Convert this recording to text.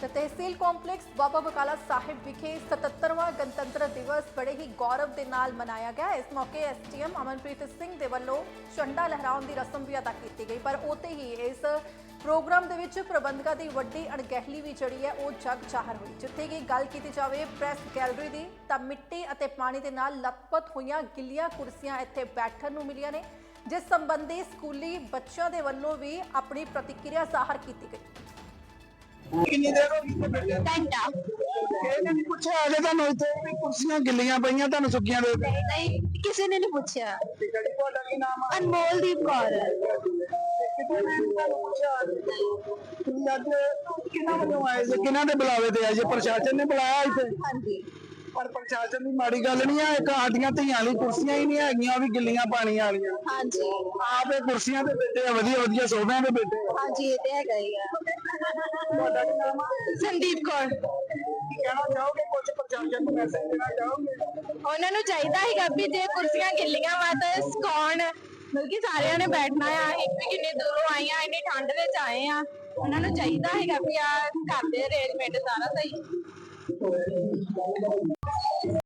ਤੇ ਤਹਿਸੀਲ ਕੰਪਲੈਕਸ ਬਾਬਾ ਬਕਾਲਾ ਸਾਹਿਬ ਵਿਖੇ 77ਵਾਂ ਗਣਤੰਤਰ ਦਿਵਸ ਬੜੇ ਹੀ ਗੌਰਵ ਦੇ ਨਾਲ ਮਨਾਇਆ ਗਿਆ। ਇਸ ਮੌਕੇ ਐਸਟੀਐਮ ਅਮਨਪ੍ਰੀਤ ਸਿੰਘ ਦੇ ਵੱਲੋਂ ਝੰਡਾ ਲਹਿਰਾਉਣ ਦੀ ਰਸਮ ਵੀ ਅਦਾ ਕੀਤੀ ਗਈ। ਪਰ ਉਤੇ ਹੀ ਇਸ ਪ੍ਰੋਗਰਾਮ ਦੇ ਵਿੱਚ ਪ੍ਰਬੰਧਕਾਂ ਦੀ ਵੱਡੀ ਅਣਗਹਿਲੀ ਵੀ ਜਿਹੜੀ ਹੈ, ਉਹ ਜਗ ਜ਼ਾਹਰ ਹੋਈ। ਜਿੱਥੇ ਕਿ ਗੱਲ ਕੀਤੀ ਜਾਵੇ ਪ੍ਰੈਸ ਗੈਲਰੀ ਦੀ, ਤਾਂ ਮਿੱਟੀ ਅਤੇ ਪਾਣੀ ਦੇ ਨਾਲ ਲਤਪਤ ਹੋਈਆਂ ਗਿੱਲੀਆਂ ਕੁਰਸੀਆਂ ਇੱਥੇ ਬੈਠਣ ਨੂੰ ਮਿਲੀਆਂ ਨੇ, ਜਿਸ ਸੰਬੰਧੀ ਸਕੂਲੀ ਬੱਚਿਆਂ ਦੇ ਵੱਲੋਂ ਵੀ ਆਪਣੀ ਪ੍ਰਤੀਕਿਰਿਆ ਜ਼ਾਹਰ ਕੀਤੀ ਗਈ। ਕਿੰਨੀ ਦੇਰ ਹੋ ਗਈ ਇੱਥੇ ਬੈਠੇ ਘੰਟਾ। ਇਹਨੇ ਨਹੀਂ ਪੁੱਛਿਆ ਅਜੇ ਤੁਹਾਨੂੰ ਇੱਥੇ ਵੀ ਕੁਰਸੀਆਂ ਗਿੱਲੀਆਂ ਪਈਆਂ ਤੁਹਾਨੂੰ ਸੁੱਕੀਆਂ ਦੇ ਦਿੱਤੀਆਂ। ਨਹੀਂ ਕਿਸੇ ਨੇ ਨਹੀਂ ਪੁੱਛਿਆ। ਠੀਕ ਹੈ ਜੀ ਤੁਹਾਡਾ ਕੀ ਨਾਮ ਆ? ਅਨਮੋਲਦੀਪ ਕੌਰ। ਕਿਤੇ ਨੇ ਨੀ ਤੁਹਾਨੂੰ ਪੁੱਛਿਆ ਤੁਸੀਂ ਅੱਜ ਕਿਹਨਾਂ ਵੱਲੋਂ ਆਏ ਸੀ? ਕਿਹਨਾਂ ਦੇ ਬੁਲਾਵੇ ਤੇ ਆਏ ਜੀ ਪ੍ਰਸ਼ਾਸਨ ਨੇ ਬੁਲਾਇਆ ਇੱਥੇ? ਹਾਂਜੀ। ਪਰ ਪ੍ਰਸ਼ਾਸਨ ਦੀ ਮਾੜੀ ਗੱਲ ਨਹੀਂ ਆ ਇੱਕ ਸਾਡੀਆਂ ਧੀਆਂ ਲਈ ਕੁਰਸੀਆਂ ਹੀ ਨਹੀਂ ਹੈਗੀਆਂ ਉਹ ਵੀ ਗਿੱਲੀਆਂ ਪਾਣੀਆਂ ਵਾਲੀਆਂ। ਹਾਂਜੀ। ਆਪ ਇਹ ਕੁਰਸੀਆਂ ਤੇ ਬੈਠੇ ਆ ਵਧੀਆ ਵਧੀਆ ਸੋਫਿਆਂ ਤੇ ਬੈਠੇ ਆ। ਹਾਂਜੀ ਇਹ ਤੇ ਹੈਗਾ ਹੀ ਆ। ਤੁਹਾਡਾ ਕੀ ਨਾਮ ਆ? ਸੰਦੀਪ ਕੌਰ। ਕੀ ਕਹਿਣਾ ਚਾਹੋਗੇ? ਕੁਝ ਪ੍ਰਸ਼ਾਸਨ ਨੂੰ ਮੈਸੇਜ ਦੇਣਾ ਚਾਹੋਗੇ? ਉਹਨਾਂ ਨੂੰ ਚਾਹੀਦਾ ਹੈਗਾ ਵੀ ਜੇ ਕੁਰਸੀਆਂ ਗਿੱਲੀਆਂ ਵਾ ਤਾਂ ਸਕਾਉਣ ਬਲਕਿ ਸਾਰਿਆਂ ਨੇ ਬੈਠਣਾ ਆ ਇੱਕ ਵੀ ਕਿੰਨੇ ਦੂਰੋਂ ਆਏ ਆ ਇੰਨੀ ਠੰਡ ਵਿੱਚ ਆਏ ਆ। ਉਹਨਾਂ ਨੂੰ ਚਾਹੀਦਾ ਹੈਗਾ ਵੀ ਆ ਕਰਦੇ ਅਰੇਂਜਮੈਂਟ ਸਾਰਾ ਸਹੀ।